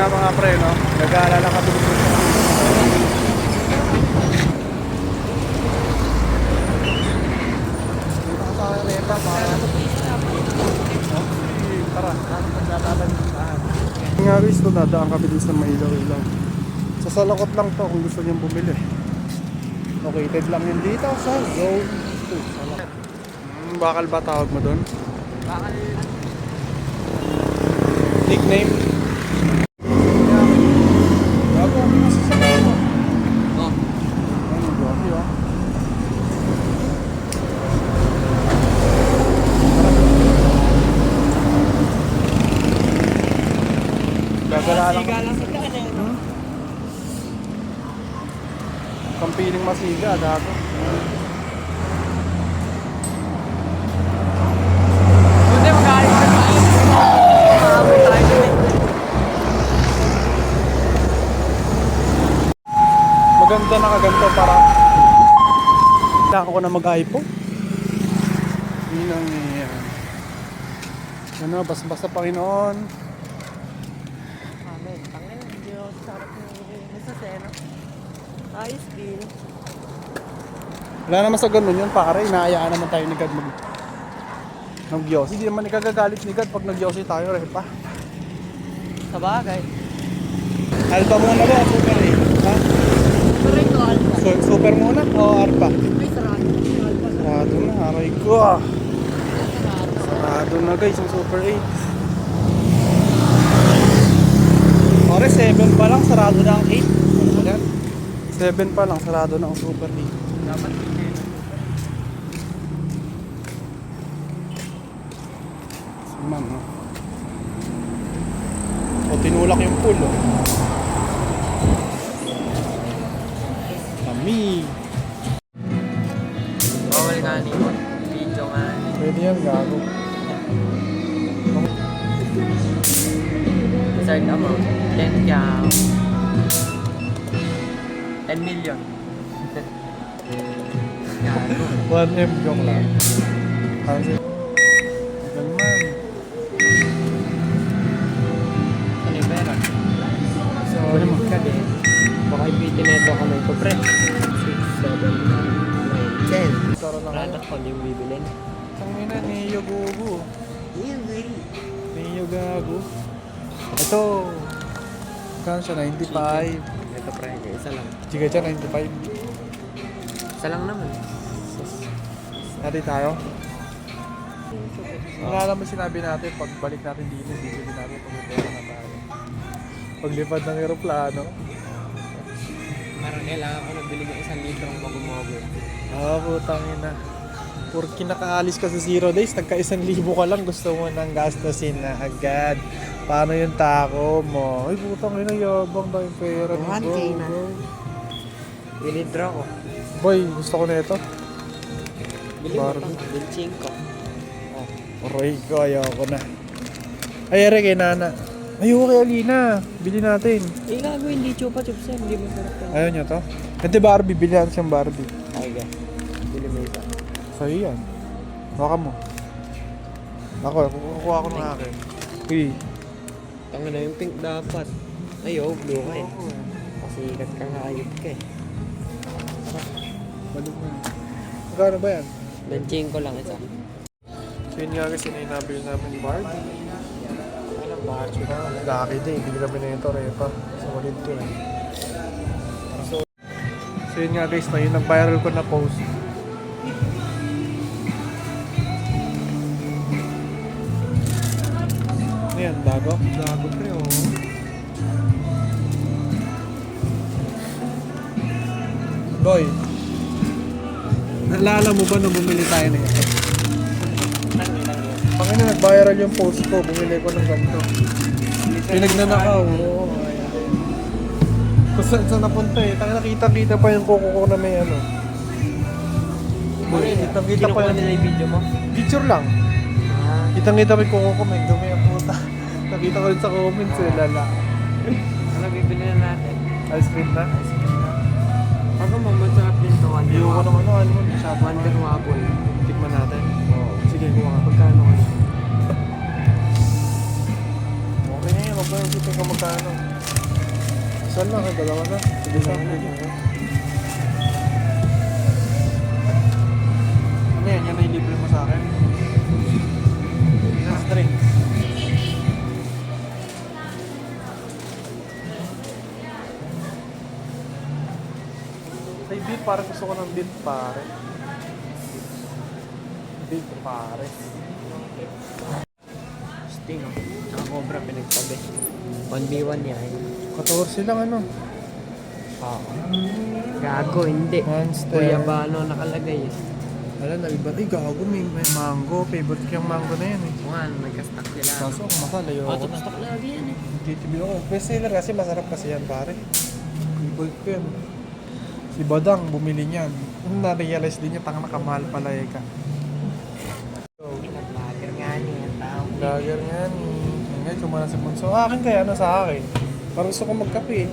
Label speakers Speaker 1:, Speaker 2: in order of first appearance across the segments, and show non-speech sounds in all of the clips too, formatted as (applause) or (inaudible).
Speaker 1: nga mga pre, no? Nag-aalala ka. Tara, nga guys, ito dadaan kami din sa Mailaw-Ilaw. Sa salakot lang to kung gusto niyong bumili. Located lang yun dito sa Zone 2. Salakot. Hmm, bakal ba tawag mo doon?
Speaker 2: Bakal.
Speaker 1: Nickname? Bago, ano masasabi mo?
Speaker 2: Oh.
Speaker 1: Ano, grabe ah. Gagala lang.
Speaker 2: Siga lang sa daan eh. no?
Speaker 1: Kampiling masiga, dato.
Speaker 2: Hindi, magaling ka tayo. Maamoy tayo dun.
Speaker 1: Maganda na kaganto para Kailangan ko na mag-iPhone. Yun ang yan. Ano, basta-basta Panginoon.
Speaker 2: Amen. Tangin, hindi ako sarap ng Jesus eh, no? Ayos din.
Speaker 1: Wala naman sa ganun yun, pare. Inaayaan naman tayo ni God mag Nagyosi. Hindi naman ikagagalit ni God pag nagyosi tayo, repa.
Speaker 2: Sa bagay.
Speaker 1: Muna ba? Super eh. Ha?
Speaker 2: Pero ito, alba.
Speaker 1: So, super muna o Alpha?
Speaker 2: May sarado. Alba sa
Speaker 1: Sarado na, aray ko ah.
Speaker 2: sarado.
Speaker 1: Sarado na guys, ang Super 8. Pare, 7 pa lang, sarado na ang 8. Ano ba yan? 7 pa lang, sarado na ang Super 8.
Speaker 2: Dapat
Speaker 1: Siman, no? O, tinulak yung pool, oh. Kami.
Speaker 2: Bawal nga ni Video nga.
Speaker 1: Pwede yan, gago.
Speaker 2: Desired amount. 10 cow. 10 million. (laughs) Gago.
Speaker 1: 1M joke lang. Kasi, Kano siya? 95.
Speaker 2: Ito, pre. Isa lang.
Speaker 1: Chiga siya, 95.
Speaker 2: Isa lang naman.
Speaker 1: Nari tayo. Wala naman sinabi natin, pagbalik natin dito, bibili natin pag may pera na tayo. Paglipad ng aeroplano.
Speaker 2: Parang kailangan ko nabili ng isang litro ng magumogo.
Speaker 1: Ah, putang ina. Porki nakaalis ka sa zero days, nagka isang libo ka lang, gusto mo nang gastusin na agad. Paano yung tako mo? Ay, putang ina, yabang tayong pera.
Speaker 2: 1K
Speaker 1: Go,
Speaker 2: na.
Speaker 1: go.
Speaker 2: Withdraw ko.
Speaker 1: Boy, gusto ko na ito.
Speaker 2: Bili mo
Speaker 1: Barbie.
Speaker 2: pa. Bilching ko.
Speaker 1: Aray ko, ayoko na. Ay, Ere, kay Nana. Ayoko kay Alina. Bili natin.
Speaker 2: Eh, gago, hindi chupa chups yan. Hindi masarap yan.
Speaker 1: Ayaw niya to? Hindi Barbie, bili natin siyang Barbie. Sa'yo yan. Baka mo. Ako, kukuha ko ng akin. Uy.
Speaker 2: Tanga na yung pink dapat. Ay, oh, blue ka eh. Pasikat ka nga ayot ka eh.
Speaker 1: Balik mo. Magkano ba yan?
Speaker 2: Bilching ko lang isa.
Speaker 1: So yun nga kasi nainabil namin Barbie.
Speaker 2: Anong Barbie?
Speaker 1: Lucky day, bili kami na ito, Repa. Sa walid to eh. So, so yun nga guys, na yun ang viral ko na post. Ano yan, bago? Bago pre, oh. Boy, naalala mo ba nung bumili tayo na ito? Pangina, nag-viral yung post ko, bumili ko ng ganito. Pinagnanakaw, oo. Kung saan saan napunta eh. Tanga nakita-kita pa yung kuko ko na may ano. Boy, kitang-kita pa
Speaker 2: Kinukuha
Speaker 1: yung
Speaker 2: nila yung video mo?
Speaker 1: picture lang.
Speaker 2: Ah.
Speaker 1: Kitang-kita pa yung kuko ko, may puta. Nakita ko sa comments eh, lala.
Speaker 2: Ano bibili na natin?
Speaker 1: Ice cream na.
Speaker 2: Ako mo, masarap din to. Wonder
Speaker 1: ko naman ano, ano, masyado.
Speaker 2: Wonder Wobble.
Speaker 1: Tikman natin. Oo. Sige, kuha ka.
Speaker 2: Pagkano kayo?
Speaker 1: Okay na yun, ba yung kita ko magkano? Saan lang? Ay, dalawa na. Sige sa akin. Ano yan? Yan ay libre mo sa akin? Isang string. Pare. Gusto ko ng beef pare. Beef pare.
Speaker 2: Sting, oh. Ang cobra pinagtabi. 1v1 yan.
Speaker 1: 14 lang ano.
Speaker 2: Oo. Gago, hindi.
Speaker 1: Monster.
Speaker 2: Kuya Bano nakalagay eh.
Speaker 1: Wala na iba. Ay, gago. May, may mango. Favorite ko yung mango na yan eh.
Speaker 2: Kung nga, nagka-stack sila.
Speaker 1: Kaso ayoko
Speaker 2: Oh,
Speaker 1: na.
Speaker 2: tumastak lagi yan eh.
Speaker 1: TTB ako. Best seller kasi masarap kasi yan pare. Favorite ko yan. Si Badang bumili niyan. Na-realize din niya, tanga nakamahal pala eh ka.
Speaker 2: Nag-vlogger nga niya tao.
Speaker 1: Lager nga ni. Ngayon, kumana si Bunso. Akin kaya, ano sa akin? Parang gusto ko magkape eh.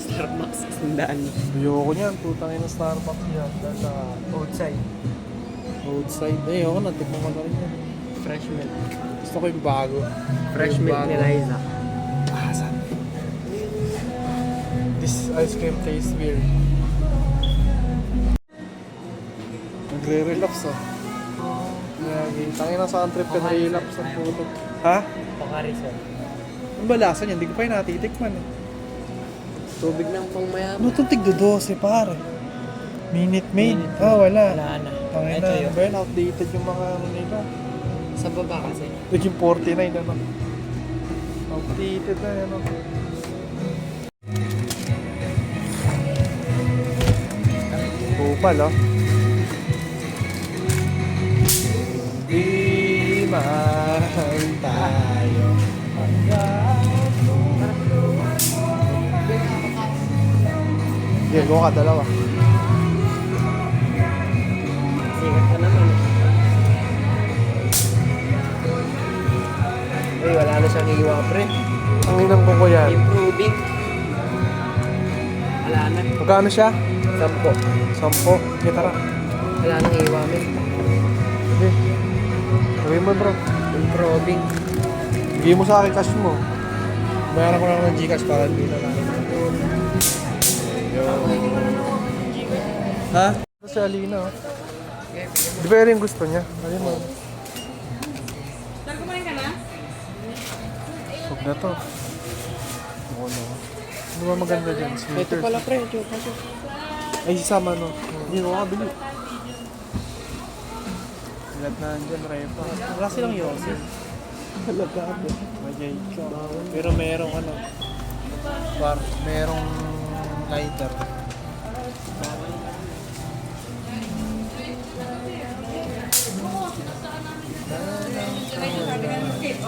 Speaker 2: Starbucks, sandaan.
Speaker 1: Ayoko niyan. Putang ina Starbucks yan. Dahil sa
Speaker 2: Outside.
Speaker 1: roadside. Eh, ayoko na. Tikman ko na rin yan.
Speaker 2: Fresh milk.
Speaker 1: Gusto ko yung bago.
Speaker 2: Fresh
Speaker 1: Yung
Speaker 2: milk
Speaker 1: bago.
Speaker 2: ni Liza.
Speaker 1: Ice cream tastes weird. Nagre-relapse oh. Yagi. Tangin na sa trip ka relapse ang puto. Ha?
Speaker 2: Pakarisol.
Speaker 1: Ano ba lasa niya? Hindi ko pa yung natitikman eh.
Speaker 2: Tubig ng pang mayaman.
Speaker 1: Ano itong tigdo 12 pare? Minute Maid?
Speaker 2: Minute
Speaker 1: Ah, wala.
Speaker 2: Wala na.
Speaker 1: Tangin na.
Speaker 2: yun.
Speaker 1: Yun? Outdated yung mga ano nila.
Speaker 2: Sa baba kasi.
Speaker 1: Naging 49 ano. Outdated na ano. Kupal oh. Di mahal tayo. Sige, go ka dalawa.
Speaker 2: Sikat ka naman. Uy, wala na siyang iwa pre.
Speaker 1: Ang inang ko ko yan.
Speaker 2: Improving. Wala na.
Speaker 1: Magkano siya?
Speaker 2: Sampo.
Speaker 1: Sampo. Sige, tara.
Speaker 2: Wala nang iwa men.
Speaker 1: Sige. Gawin mo bro.
Speaker 2: Improving.
Speaker 1: Bigay mo sa akin cash mo. Bayaran ko lang ng Gcash para hindi na lang. Ha? Ito si Alina oh. Di ba yun yung gusto niya? Ayun oh.
Speaker 3: Kumain ka na?
Speaker 1: Huwag na to. Oo no. Ano ba maganda dyan?
Speaker 2: Ito
Speaker 1: Sneakers.
Speaker 2: pala pre. Ito pala.
Speaker 1: Ay, sisama no. Hindi ko kabili. Lahat na dyan, repa. Wala silang yosi. Talaga ako. Majay ka. Pero merong ano. Bar, merong lighter.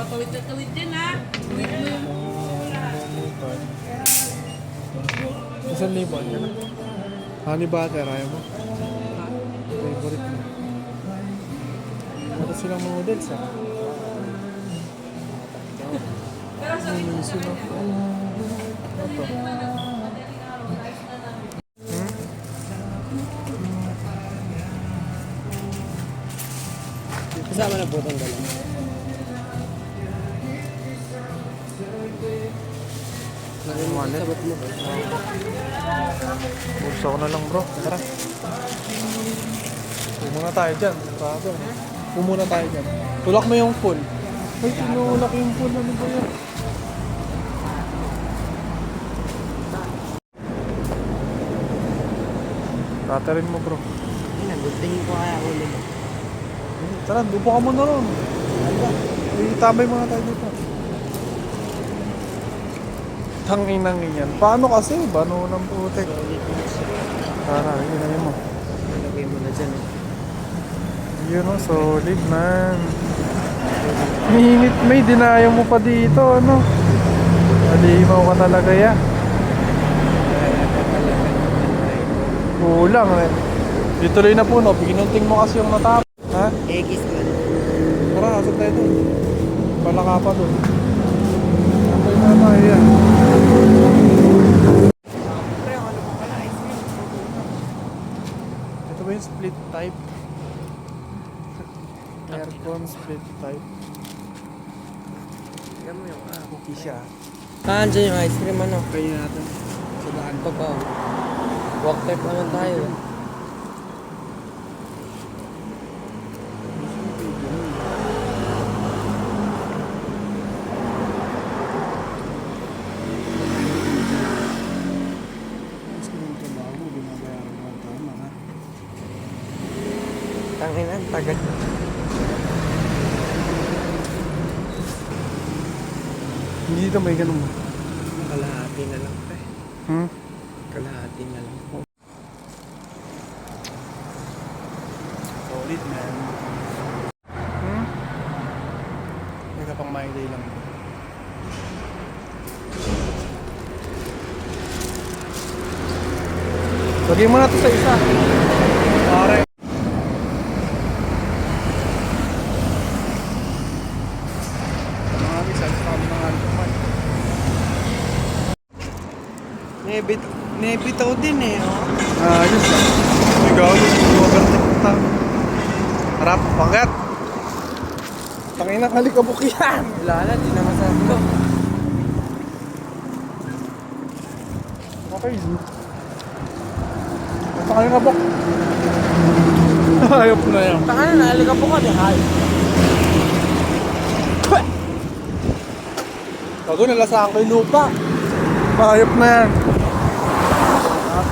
Speaker 3: O, tawid na tawid din ha. Tawid mo.
Speaker 1: Isang limon. Honey butter, ayaw mo? Favorite mo. Meron silang models ah. Ano yung sino? Ano to? Hmm?
Speaker 2: Kasama na po itong dalawa.
Speaker 1: Yung wallet.
Speaker 2: Sabot mo.
Speaker 1: Bulsa ko na lang bro. Tara. Pumuna tayo dyan. Bago. Pumuna tayo dyan. Tulak mo yung full. Ay, tinulak yung full. Ano ba yan? Tatarin mo bro.
Speaker 2: Ay, nagultingin ko kaya mo.
Speaker 1: Tara, dupo ka muna ron. Ay, tambay muna tayo dito. Tanginang yan. Paano kasi? Bano ng putik. Tara, yun mo.
Speaker 2: Ilagay mo na dyan eh.
Speaker 1: Yun o, solid man. Minute may, dinaya mo pa dito, ano? Malimaw ka talaga ya. Kulang eh. Dituloy na po, no? Binunting mo kasi yung natap. Ha?
Speaker 2: Egis man.
Speaker 1: Tara, asok tayo doon. Bala ka pa doon. Okay na tayo yan. Ito ba yung split type? (laughs) Aircon split type.
Speaker 2: Tingnan mo yung ah.
Speaker 1: Cookie siya.
Speaker 2: Ah, andyan yung ice cream ano.
Speaker 1: Kainin natin. Sa daan.
Speaker 2: Ito pa. oh. Walk type naman tayo.
Speaker 1: Mas kung trabaho mo, binabayaran mo ang tama ha.
Speaker 2: Tangin ang tagal.
Speaker 1: Hindi dito may ganun.
Speaker 2: Kalahati na lang pa
Speaker 1: Hmm?
Speaker 2: Kalahati na lang.
Speaker 1: Solid man. Hmm? May ka pang my day lang. Lagay mo na to sa isa. Pare. Mga isa, sa mga alcohol.
Speaker 2: Nebit, nebitaw din eh. Oh.
Speaker 1: Ayos ah. Gawin. Overtake na ta. Harap, panggat. Tangina kalikabok yan.
Speaker 2: Wala na, di na masaslo.
Speaker 1: Okay. Basta kalikabok. (laughs) Ayop na yan.
Speaker 2: Taka na, naalika po ka di hal.
Speaker 1: Bago nalasaan ko yung lupa. Ayop na yan.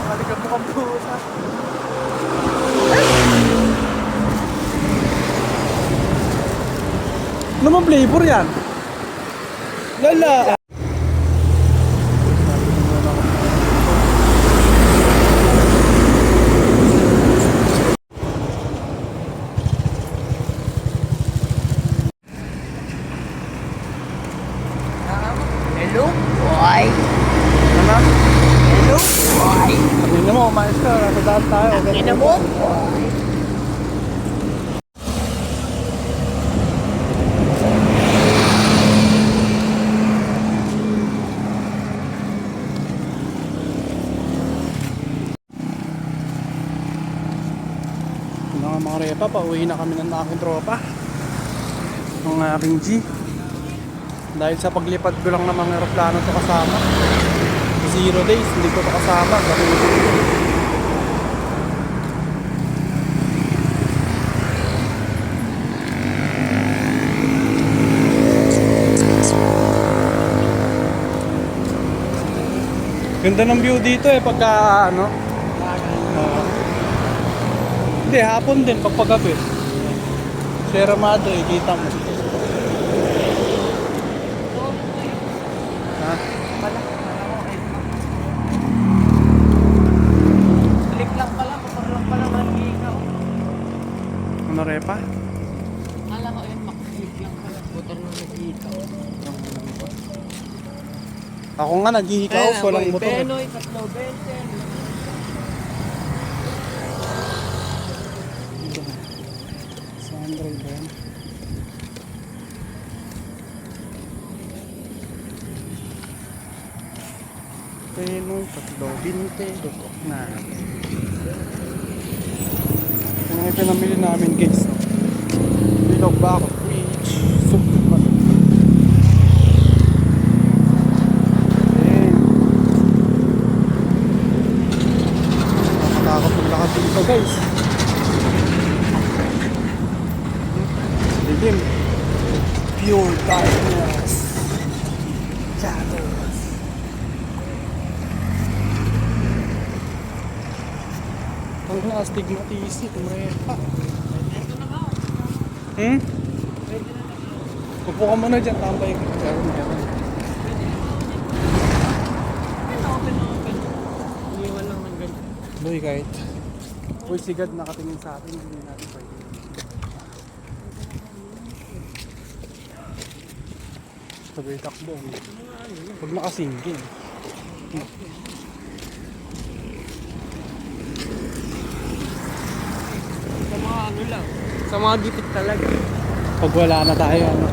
Speaker 1: Kalikabok ang pusa. Mang flavor yan? Lala.
Speaker 2: Hello, boy.
Speaker 1: Ano?
Speaker 2: Hello, boy.
Speaker 1: Tingnan mo, umayos ka. Nasa daan tayo.
Speaker 2: Ina mo, boy.
Speaker 1: Yung repa, pauwi na kami ng aking tropa. Ng aking G. Dahil sa paglipad ko lang ng mga aeroplano to kasama. Zero days, hindi ko kasama. Kasi Ganda ng view dito eh pagka ano. Hindi, hapon din pag paggabi. Sierra Madre, kita mo. Ha?
Speaker 2: Click lang pala, motor lang pala manhika.
Speaker 1: Ano repa?
Speaker 2: Alam ko yun, makiklik lang pala. Motor lang nagkita.
Speaker 1: Ako nga naghihikaw, walang motor. eh.
Speaker 2: Penoy, tatlo, benten.
Speaker 1: Sa Android ba yan? Tenong tatlo, binte, dukok na. Ano yung pinamili namin guys? Bilog ba ako? Which? Super ba? Eh. Nakatakot maglakad dito guys. Dilim. Pure darkness. Shadows. Ang na astigmatisip, mepa. Hmm? Upo ka muna dyan, tambay ka. Meron, meron. Boy, kahit. Uy, sigad nakatingin sa atin, hindi natin pwede. Sabay takbo. Huwag nakasingking.
Speaker 2: Sa ano lang. Sa mga gipit talaga.
Speaker 1: Pag wala na tayo, ano?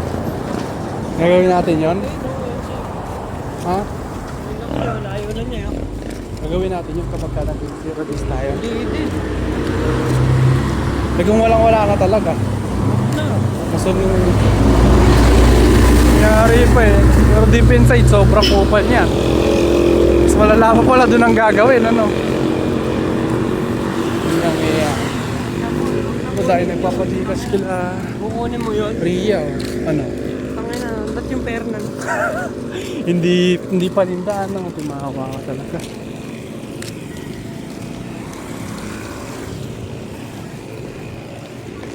Speaker 1: Gagawin natin yon? Ha?
Speaker 2: Layo na niya.
Speaker 1: Gagawin natin yun kapag ka nag-release tayo.
Speaker 2: Hindi din.
Speaker 1: Eh kung walang wala na talaga. Kasi nung... Nangyari pa eh. deep inside, sobrang kupal niya. Mas malalaman pala doon ang gagawin, ano? Yun Ano dahil nagpapadikas kila
Speaker 2: Kukunin mo yun.
Speaker 1: Ria, oh. ano?
Speaker 2: Tangin na, ba't yung pera na? (laughs)
Speaker 1: hindi hindi paninda ano, tumawa ka talaga.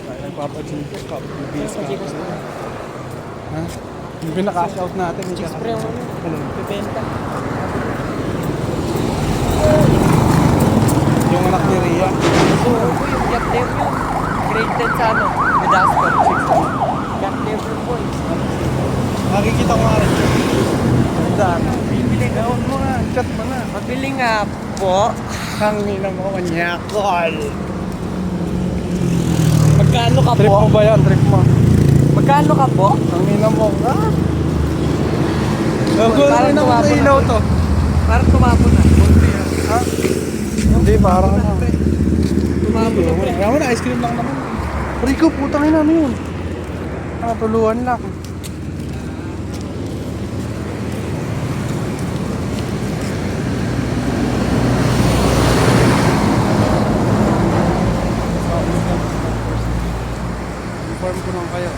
Speaker 1: Ay, nagpapadikas, papapadikas ka. Ha? Yung pinaka-cash out natin.
Speaker 2: Chicks pre, ano?
Speaker 1: Ano?
Speaker 2: Bibenta.
Speaker 1: Yung anak ni Ria.
Speaker 2: Oo, yung Jack Devil. Grade 10 sa ano? Medasco. Jack Devil boys.
Speaker 1: Makikita ko nga rin. Ganda na. Bibili mo nga. Chat mo na.
Speaker 2: Mabili nga po.
Speaker 1: Hangin na mo kanyakol.
Speaker 2: Magkano ka
Speaker 1: Trip mo
Speaker 2: po?
Speaker 1: ba yan? Trip mo.
Speaker 2: Magkano ka po?
Speaker 1: Hangin na mo. Ang gulo
Speaker 2: Parang
Speaker 1: na sa
Speaker 2: na. Parang tumapo na.
Speaker 1: Ha? Hindi, parang ano. Kaya mo na, ice cream lang naman. Rico, putang ina, ano yun? Ah, tuluan lang. Inform ko lang kayo.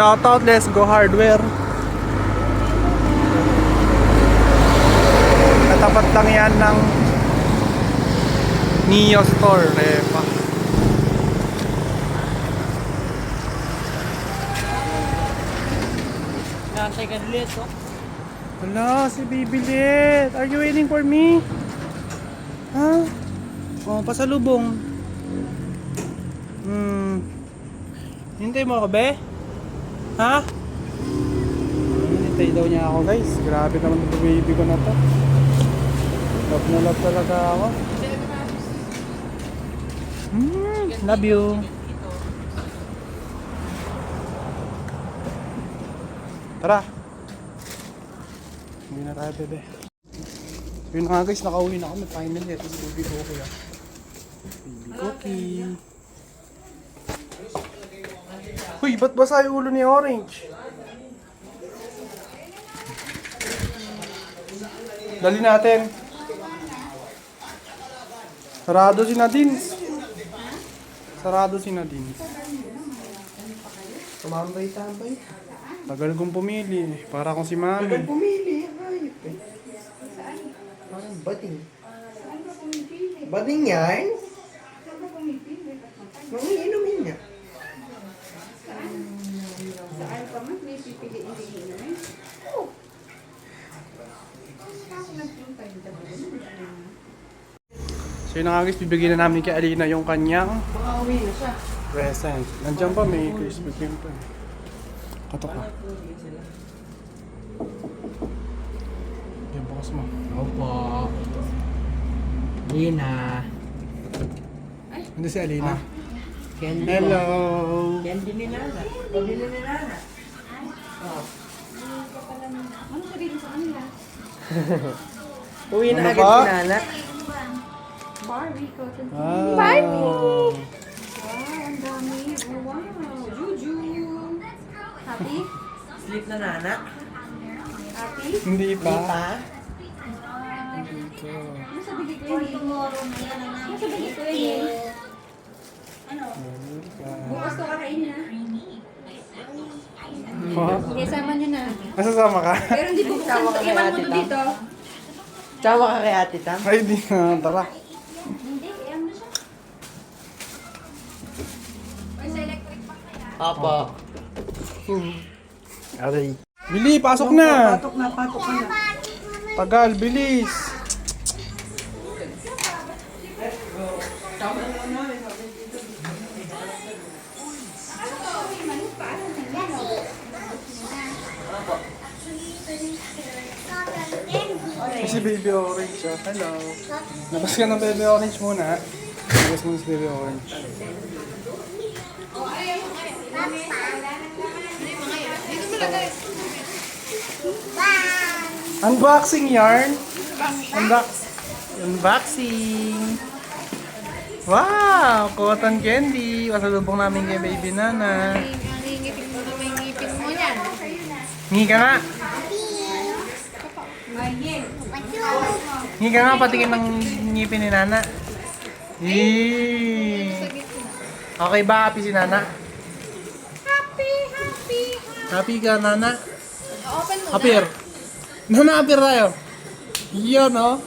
Speaker 1: Shoutout, let's go hardware. Katapat lang yan ng Neo Store, Repa.
Speaker 2: Nantay ka ulit, oh.
Speaker 1: Hala, si Bibilit. Are you waiting for me? Ha? Oh, pasalubong. Hmm. Hintay mo ako, be? Ha? Hintay daw niya ako, guys. Grabe naman yung baby ko na to. Love na love talaga ako. Hmm, love you. Tara. Hindi na tayo, bebe. Yun nga guys, nakauwi na kami finally. Ito si Baby Cookie ah. Baby Cookie. Uy, ba't basa yung ulo ni Orange? Dali natin. Sarado si Nadine. Sarado si Nadine.
Speaker 2: Tumambay-tambay.
Speaker 1: Tagal kong pumili. Para akong si Mami.
Speaker 2: Pumili, hayop eh. Parang bading. Bading yan? Mangiinumin niya.
Speaker 3: Saan pa man may pipiliin din yun eh?
Speaker 1: So yun nga guys, bibigyan na namin kay Alina yung kanyang present. Nandiyan pa, may Krispy Kreme pa. Katok ka. Yan, bukas mo.
Speaker 2: Opo. Lina.
Speaker 1: Hindi si Alina.
Speaker 2: Candy
Speaker 1: Hello!
Speaker 2: Candy ni Nana. Pabili ni Nana.
Speaker 3: Ano sabihin sa kanila? (laughs)
Speaker 2: Uwi na
Speaker 1: Ano
Speaker 2: agad
Speaker 1: ba?
Speaker 2: si Nana.
Speaker 3: Barbie, cotton.
Speaker 1: Ah.
Speaker 3: Wow, ang dami. Wow. Juju. Happy?
Speaker 2: Sleep na Nana.
Speaker 3: Happy?
Speaker 1: Hindi
Speaker 2: Di
Speaker 1: pa.
Speaker 2: pa?
Speaker 1: Dito.
Speaker 3: Ano sa bigay ko yun? Ano sa bigay ko yun? Ano? Bukas to kakain na.
Speaker 1: Ha?
Speaker 3: Okay, sama niyo na.
Speaker 1: Masasama ka?
Speaker 3: Pero hindi bubuksan
Speaker 2: Sama
Speaker 3: to.
Speaker 2: ka kay
Speaker 3: Iwan mo
Speaker 2: Ate
Speaker 3: to
Speaker 2: Tam.
Speaker 3: dito.
Speaker 2: Tsawa ka kay Ate Tam?
Speaker 1: Ay, di na. Tara.
Speaker 3: Hindi, electric pa kaya.
Speaker 2: Opo.
Speaker 1: Aray. Bili, pasok na!
Speaker 2: Patok na, patok na.
Speaker 1: Tagal, bilis. Si Baby Orange, oh. Hello. Labas ka ng Baby Orange muna. Labas mo si Baby Orange. Unboxing yarn. Unbox Unboxing. Wow! Cotton candy. Pasalubong namin kay Baby Nana.
Speaker 4: Ang ngipin mo na may ngipin mo yan.
Speaker 1: Hingi ka nga. Hingi ka nga patingin ng ngipin ni Nana. Yee. Okay ba? Happy si Nana?
Speaker 4: Happy, happy,
Speaker 1: Happy ka, Nana?
Speaker 4: Open mo
Speaker 1: Apir. Nana, apir tayo. Yun, oh.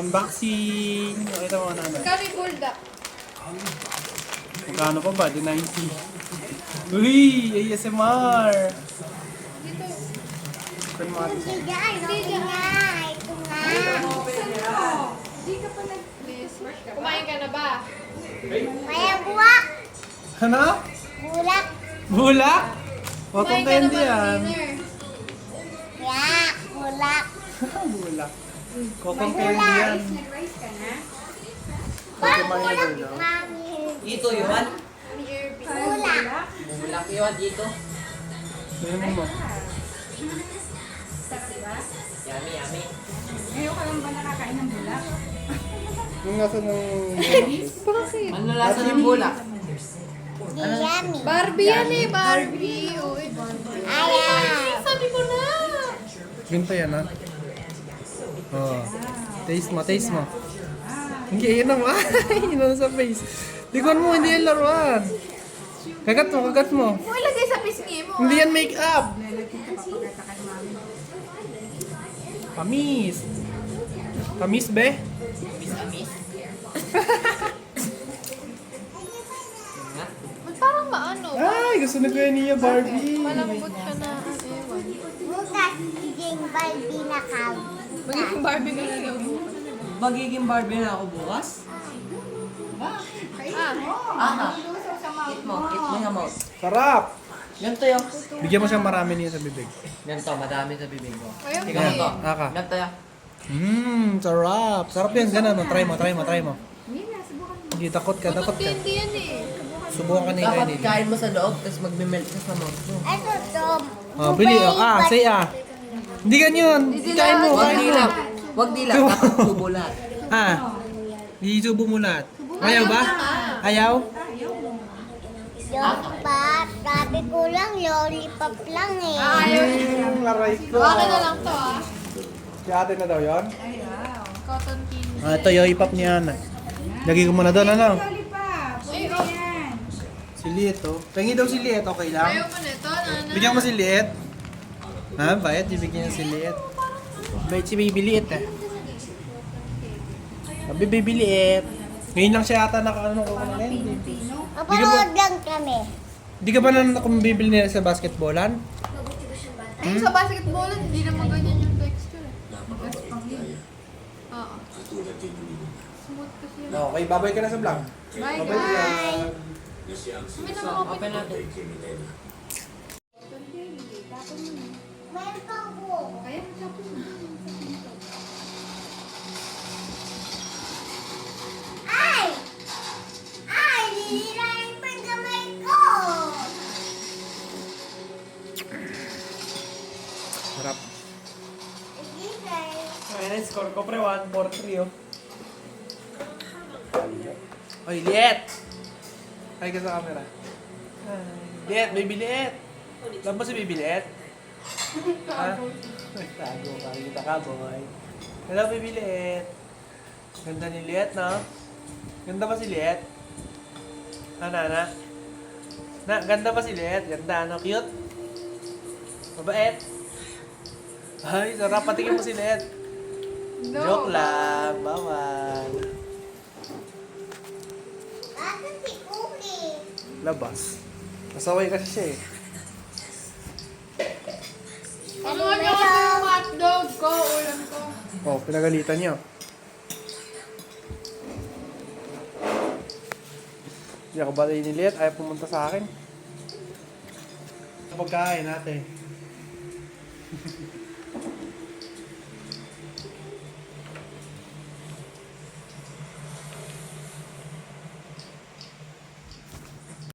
Speaker 1: Unboxing. Nakita mo, Nana.
Speaker 4: Kami bulldog.
Speaker 1: Magkano pa ba? Di 90. Uy! ASMR! Open mo natin.
Speaker 4: Di ka pa nag... Please. Kumain ka na ba?
Speaker 1: Ano? Bulak? Cotton
Speaker 4: Kumain ka na
Speaker 1: candy yan.
Speaker 4: dinner?
Speaker 1: Bulak. Cotton (laughs) candy yan.
Speaker 3: Nag-rice ka na?
Speaker 1: Manginagay daw.
Speaker 2: Dito yun.
Speaker 4: Ni Irving.
Speaker 2: Bulak yun dito.
Speaker 1: Tingnan mo.
Speaker 3: Sarap diba?
Speaker 2: Yummy, yummy.
Speaker 3: Ngayon ka lang ba nakakain ng bulak?
Speaker 1: Yung nasa ng...
Speaker 4: Bakit?
Speaker 2: Ano lasa ng bulak?
Speaker 4: Barbie yan eh, Barbie. Oh, eh. Ay, sabi ko na.
Speaker 1: Ganito yan, ha? Oh. Taste mo, taste mo. Hindi, yun naman. (laughs) yun naman sa face. Likon mo, hindi yan laruan. Kagat mo, kagat mo.
Speaker 4: Pisngi mo.
Speaker 1: Hindi yan make-up. Kamis. Kamis, be?
Speaker 4: Ba't parang maano?
Speaker 1: Ay, gusto na ko yan niya, Barbie.
Speaker 4: Malambot siya na.
Speaker 5: Bukas, biging Barbie na ka.
Speaker 4: Magiging Barbie ka na daw.
Speaker 2: Magiging Barbie na ako bukas?
Speaker 4: Ah,
Speaker 2: Aha. Eat mo, eat mo yung mouth.
Speaker 1: Sarap.
Speaker 2: Ganito yung...
Speaker 1: Bigyan mo siyang marami niya sa bibig.
Speaker 2: Ganito, madami sa bibig ko.
Speaker 4: ayun
Speaker 2: Tingnan mo to.
Speaker 1: Aka.
Speaker 2: Ganito yung...
Speaker 1: Mmm, sarap. Sarap yan, ganun. oh. Try mo, try mo, try mo. Hindi, takot ka, takot ka.
Speaker 4: candy yan eh.
Speaker 1: Subukan ka na
Speaker 2: Dapat
Speaker 1: kainin.
Speaker 2: kain mo sa loob, tapos magme-melt ka sa mouth mo.
Speaker 5: Ito, Tom.
Speaker 1: Oh, bili. Oh. Ah, say ah. Hindi ganyan. Kain mo,
Speaker 2: Huwag
Speaker 1: kain mo.
Speaker 2: dilap. Huwag dilap, dapat (laughs) tubo lahat.
Speaker 1: Ah. Isubo mo lahat. Ayaw ba? Ayaw?
Speaker 5: Yung pa, sabi ko lang, lollipop lang eh.
Speaker 4: Ah, ayaw.
Speaker 1: Mm, laray ko.
Speaker 4: Akin na lang to ah.
Speaker 1: Si ate na daw yon.
Speaker 4: Cotton candy.
Speaker 1: Ah, ito yung ipap niya na. Lagi ko muna doon, ano?
Speaker 3: Lollipop!
Speaker 4: Oh.
Speaker 3: Yan!
Speaker 1: Si Liet, oh. Pengi daw si Liet, okay lang?
Speaker 4: Ayaw mo nito, nana.
Speaker 1: Bigyan mo si Liet. Ha, bayad, ibigyan niya si Liet. Bayad si Baby Liet, eh. Sabi Baby Liet. Ngayon lang siya ata nakaano ko ng candy.
Speaker 5: Mapanood lang kami.
Speaker 1: Di ka ba na bibili nila sa basketballan?
Speaker 4: Ay, sa basketball, hindi naman ganyan yung texture. eh. Oo. Smooth kasi yun.
Speaker 1: Okay, babay ka na sa vlog.
Speaker 4: Bye, guys.
Speaker 1: vlog.
Speaker 4: Kami na mga
Speaker 2: Open natin.
Speaker 5: Pa ako.
Speaker 3: Kaya tapos na.
Speaker 1: Score ko pre 1, 4, 3 oh. Oy, Liet! Ay ka sa camera. Ay, Liet, baby Liet! Saan ba si baby Liet? ha? Tago ka. Kita ka, boy. Hello, baby Liet. Ganda ni Liet, no? Ganda ba si Liet? Ha, Nana? Na, ganda ba si Liet? Ganda, no? Cute? Mabait? Ay, sarap. Patingin mo si Liet.
Speaker 4: No.
Speaker 1: Joke lang. Bawal.
Speaker 5: Asan si Cookie?
Speaker 1: Labas. Nasaway kasi siya eh.
Speaker 4: Ano niyo kasi yung hotdog?
Speaker 1: Oh, pinagalitan niyo. Hindi ako ba iniliit? Ayaw pumunta sa akin. Pagkain natin. (laughs)